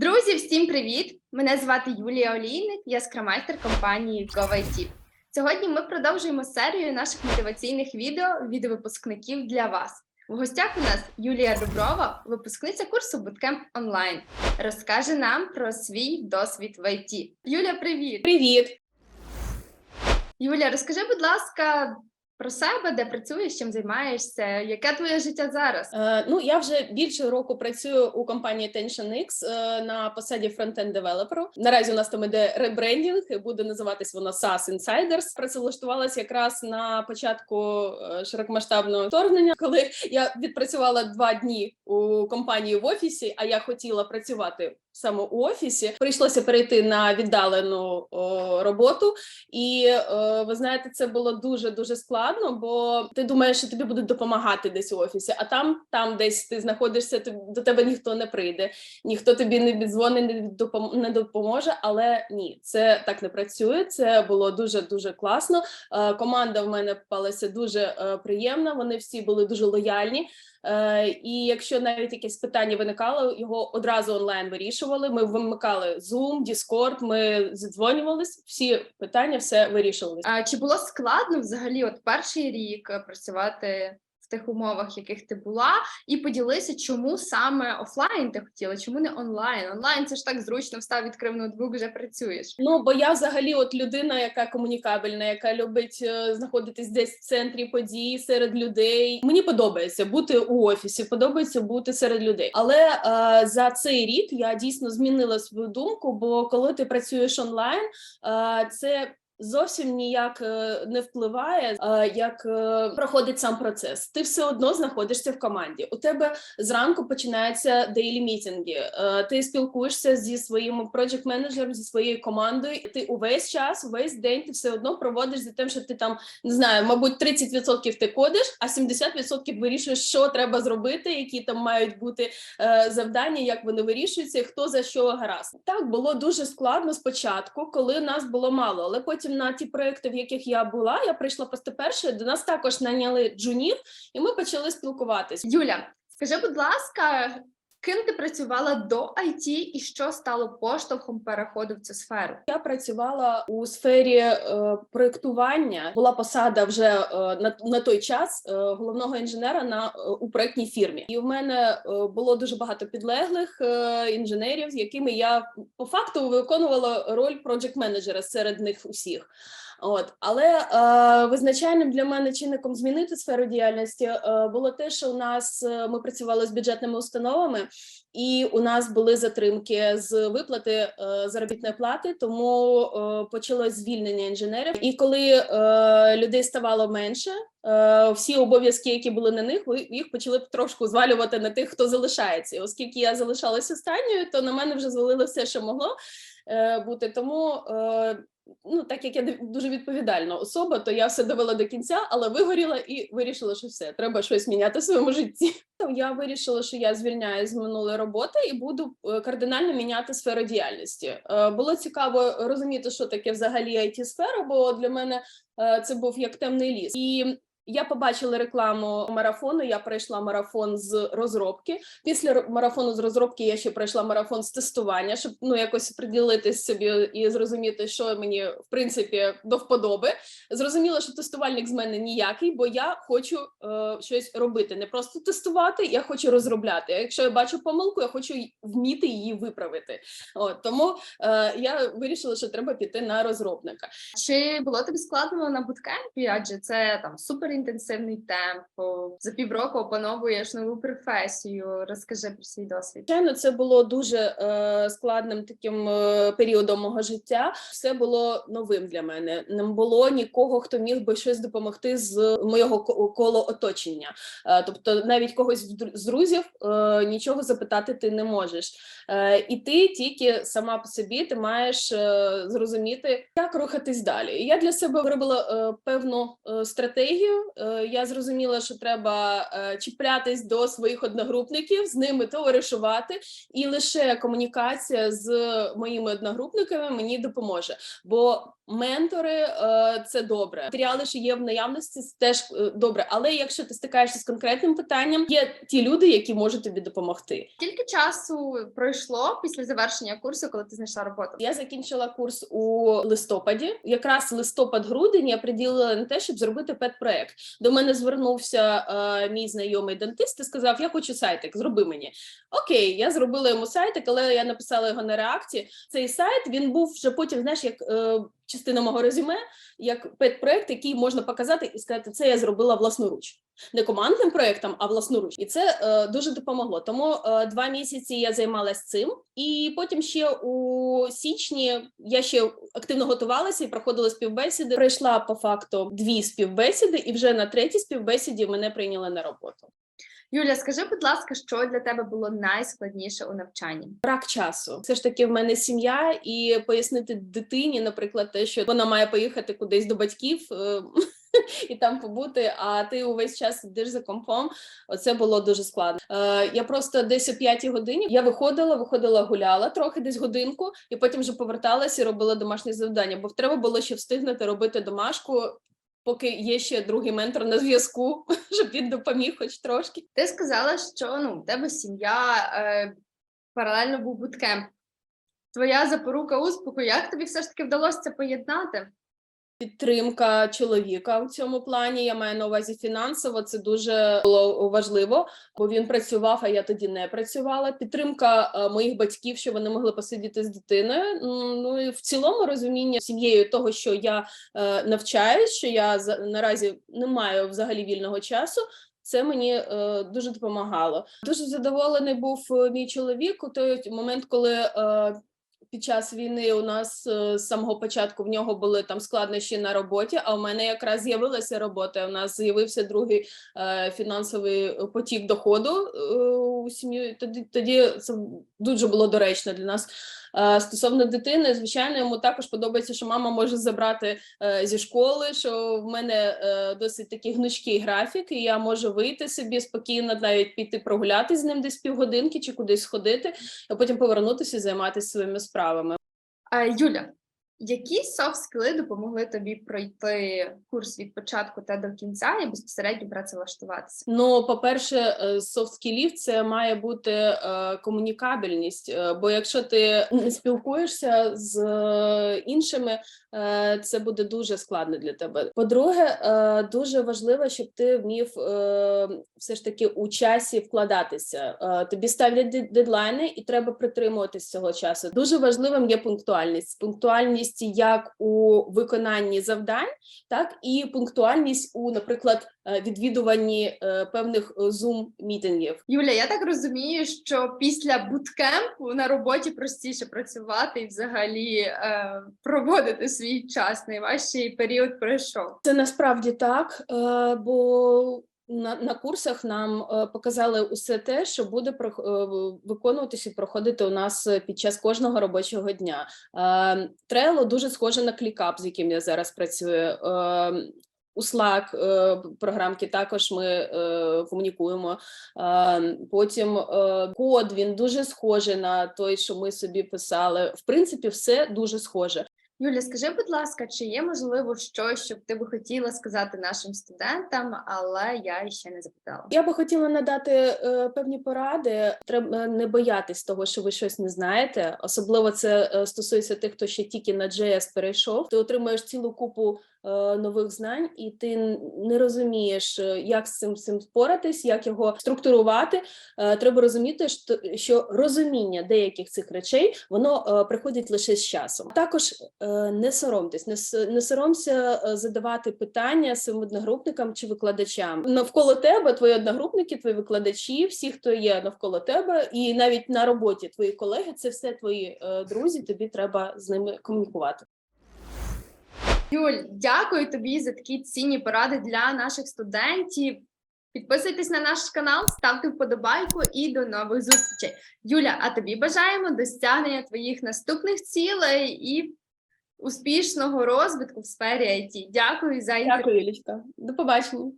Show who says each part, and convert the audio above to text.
Speaker 1: Друзі, всім привіт! Мене звати Юлія Олійник, я скрамайстер компанії GoVIT. Сьогодні ми продовжуємо серію наших мотиваційних відео від випускників для вас. В гостях у нас Юлія Дуброва, випускниця курсу Bootcamp онлайн, розкаже нам про свій досвід в ІТ. Юля, привіт!
Speaker 2: Привіт!
Speaker 1: Юля, розкажи, будь ласка, про себе, де працюєш, чим займаєшся, яке твоє життя зараз?
Speaker 2: Е, ну я вже більше року працюю у компанії TensionX е, на посаді фронтенд девелоперу. Наразі у нас там іде ребрендінг, буде називатись воно SaaS Insiders. Працевлаштувалася якраз на початку е, широкомасштабного вторгнення, коли я відпрацювала два дні у компанії в офісі. А я хотіла працювати саме у офісі. Прийшлося перейти на віддалену о, роботу, і е, ви знаєте, це було дуже дуже складно, бо ти думаєш, що тобі будуть допомагати десь у офісі, а там, там десь ти знаходишся, ти, до тебе ніхто не прийде, ніхто тобі не віддзвонить, не допом- не допоможе. Але ні, це так не працює. Це було дуже дуже класно. Е, команда в мене попалася дуже е, приємна. Вони всі були дуже лояльні. Е, і якщо навіть якесь питання виникало, його одразу онлайн вирішували. Ми вимикали Zoom, Discord, ми задзвонювались, всі питання все вирішувалися.
Speaker 1: А чи було складно взагалі, от перший рік е, працювати тих умовах, в яких ти була, і поділися, чому саме офлайн ти хотіла, чому не онлайн? Онлайн це ж так зручно, встав, відкрив ноутбук, вже працюєш.
Speaker 2: Ну бо я взагалі, от людина, яка комунікабельна, яка любить е, знаходитись десь в центрі подій серед людей. Мені подобається бути у офісі, подобається бути серед людей. Але е, за цей рік я дійсно змінила свою думку. Бо коли ти працюєш онлайн, е, це Зовсім ніяк е, не впливає, е, як е, проходить сам процес. Ти все одно знаходишся в команді. У тебе зранку починаються дейлі мітинги. Ти спілкуєшся зі своїм проджект менеджером, зі своєю командою. Ти увесь час, увесь день ти все одно проводиш за тим, що ти там не знаю, мабуть, 30% ти кодиш, а 70% вирішуєш, що треба зробити, які там мають бути завдання, як вони вирішуються, і хто за що гаразд. Так було дуже складно спочатку, коли нас було мало, але потім на ті проекти, в яких я була, я прийшла просто. До нас також наняли джунів, і ми почали спілкуватись.
Speaker 1: Юля, скажи, будь ласка, ким ти працювала до IT і що стало поштовхом переходу в цю сферу?
Speaker 2: Я працювала у сфері е, проектування. Була посада вже е, на, на той час е, головного інженера на е, у проектній фірмі. І в мене е, було дуже багато підлеглих е, інженерів, з якими я по факту виконувала роль проджект менеджера серед них усіх. От але е, визначальним для мене чинником змінити сферу діяльності е, було те, що у нас е, ми працювали з бюджетними установами, і у нас були затримки з виплати е, заробітної плати, тому е, почалось звільнення інженерів. І коли е, людей ставало менше, е, всі обов'язки, які були на них, їх почали трошку звалювати на тих, хто залишається. І Оскільки я залишалась останньою, то на мене вже звалило все, що могло е, бути. Тому е, ну так як я дуже відповідальна особа, то я все довела до кінця, але вигоріла і вирішила, що все, треба щось міняти в своєму житті. Я вирішила, що я звільняюсь з минулої роботи і буду е, кардинально міняти сферу діяльності. Е, Було цікаво розуміти, що таке взагалі it сфера бо для мене е, це був як темний ліс. І я побачила рекламу марафону. Я пройшла марафон з розробки. Після марафону з розробки я ще пройшла марафон з тестування, щоб ну якось приділитись собі і зрозуміти, що мені в принципі до вподоби. Зрозуміла, що тестувальник з мене ніякий, бо я хочу е, щось робити, не просто тестувати, я хочу розробляти. Якщо я бачу помилку, я хочу вміти її виправити. От тому е, я вирішила, що треба піти на розробника.
Speaker 1: Чи було тобі складно на буткемпі? Адже це там суперінтенсивний темп. За півроку опановуєш нову професію. Розкажи про свій досвід.
Speaker 2: Звичайно, це було дуже е, складним таким е, періодом мого життя. Все було новим для мене. Не було нікого, хто міг би щось допомогти з моєго коло оточення. Е, тобто, навіть когось з друзів е, нічого запитати ти не можеш. Е, і ти тільки сама по собі ти маєш е, зрозуміти, як рухатись далі. Я для себе виробила е, певну е, стратегію. Е, я зрозуміла, що треба е, чіплятись до своїх одногрупників, з ними товаришувати, і лише комунікація з моїми одногрупниками мені допоможе. Бо Ментори е, це добре. Матеріали, що є в наявності, теж е, добре. Але якщо ти стикаєшся з конкретним питанням, є ті люди, які можуть тобі допомогти.
Speaker 1: Скільки часу пройшло після завершення курсу, коли ти знайшла роботу?
Speaker 2: Я закінчила курс у листопаді. Якраз листопад-грудень я приділила на те, щоб зробити педпроект. До мене звернувся е, мій знайомий дантист і сказав: Я хочу сайтик, зроби мені. Окей, я зробила йому сайтик, але я написала його на реакції. Цей сайт він був вже потім, знаєш, як е, частина мого резюме, як педпроект, який можна показати і сказати, це я зробила власноруч. Не командним проектом, а власноруч, і це е, дуже допомогло. Тому е, два місяці я займалась цим, і потім ще у січні я ще активно готувалася і проходила співбесіди. Пройшла по факту дві співбесіди, і вже на третій співбесіді мене прийняли на роботу.
Speaker 1: Юля, скажи, будь ласка, що для тебе було найскладніше у навчанні?
Speaker 2: Брак часу. Все ж таки, в мене сім'я, і пояснити дитині, наприклад, те, що вона має поїхати кудись до батьків. е, І там побути, а ти увесь час сидиш за компом. Оце було дуже складно. Е, я просто десь о п'ятій годині я виходила, виходила, гуляла трохи десь годинку, і потім вже поверталася і робила домашні завдання, бо треба було ще встигнути робити домашку, поки є ще другий ментор на зв'язку, щоб він допоміг, хоч трошки.
Speaker 1: Ти сказала, що ну, у тебе сім'я, е, паралельно був буткемп. Твоя запорука успіху, як тобі все ж таки вдалося це поєднати?
Speaker 2: Підтримка чоловіка в цьому плані. Я маю на увазі фінансово. Це дуже було важливо, бо він працював, а я тоді не працювала. Підтримка е, моїх батьків, що вони могли посидіти з дитиною. Ну і в цілому розуміння сім'єю того, що я е, навчаюсь, що я наразі не маю взагалі вільного часу. Це мені е, дуже допомагало. Дуже задоволений був е, мій чоловік у той момент, коли е, під час війни у нас е, з самого початку в нього були там складнощі на роботі. А у мене якраз з'явилася робота. У нас з'явився другий е, фінансовий потік доходу е, у сім'ї. Тоді тоді це дуже було доречно для нас. Е, Стосовно дитини, звичайно, йому також подобається, що мама може забрати е, зі школи. Що в мене е, досить такий гнучкий графік, і я можу вийти собі спокійно, навіть піти прогуляти з ним десь півгодинки чи кудись сходити, а потім повернутися і займатися своїми справами.
Speaker 1: Юля, які софт-скіли допомогли тобі пройти курс від початку та до кінця і безпосередньо працевлаштуватися?
Speaker 2: Ну, по-перше, софт скілів це має бути е, комунікабельність. е, Бо якщо ти не спілкуєшся з е, іншими, е, це буде дуже складно для тебе. По-друге, е, дуже важливо, щоб ти вмів е, все ж таки у часі вкладатися. Е, Тобі ставлять дедлайни, і треба притримуватись цього часу. Дуже важливим є пунктуальність. Пунктуальність як у виконанні завдань, так і пунктуальність у, наприклад, е, відвідуванні е, певних зум мітингів.
Speaker 1: Юля, я так розумію, що після буткемпу на роботі простіше працювати і взагалі е, проводити свій час. Найважчий період пройшов.
Speaker 2: Це насправді так, е, бо на, на курсах нам е, показали усе те, що буде е, виконуватися і проходити у нас е, під час кожного робочого дня. Trello дуже схоже на ClickUp, з яким я зараз працюю. У Slack програмки також ми комунікуємо. Потім код він дуже схожий на той, що ми собі писали. В принципі, все дуже схоже.
Speaker 1: Юля, скажи, будь ласка, чи є можливо щось, що б ти би хотіла сказати нашим студентам, але я ще не запитала.
Speaker 2: Я би хотіла надати е, певні поради. Треба не боятись того, що ви щось не знаєте. Особливо це е, стосується тих, хто ще тільки на JS перейшов. Ти отримуєш цілу купу е, нових знань, і ти не розумієш, е, як з цим цим впоратись, як його структурувати. Е, треба розуміти, що, розуміння деяких цих речей воно е, приходить лише з часом. Також е, не соромтесь, не, соромся е, задавати питання своїм одногрупникам чи викладачам. Навколо тебе твої одногрупники, твої викладачі, всі, хто є навколо тебе, і навіть на роботі твої колеги, це все твої е, друзі. Тобі треба з ними комунікувати.
Speaker 1: Юль, дякую тобі за такі цінні поради для наших студентів. Підписуйтесь на наш канал, ставте вподобайку і до нових зустрічей. Юля, а тобі бажаємо досягнення твоїх наступних цілей і успішного розвитку в сфері IT. Дякую за інтерв'ю.
Speaker 2: Дякую, Юлічка. До побачення.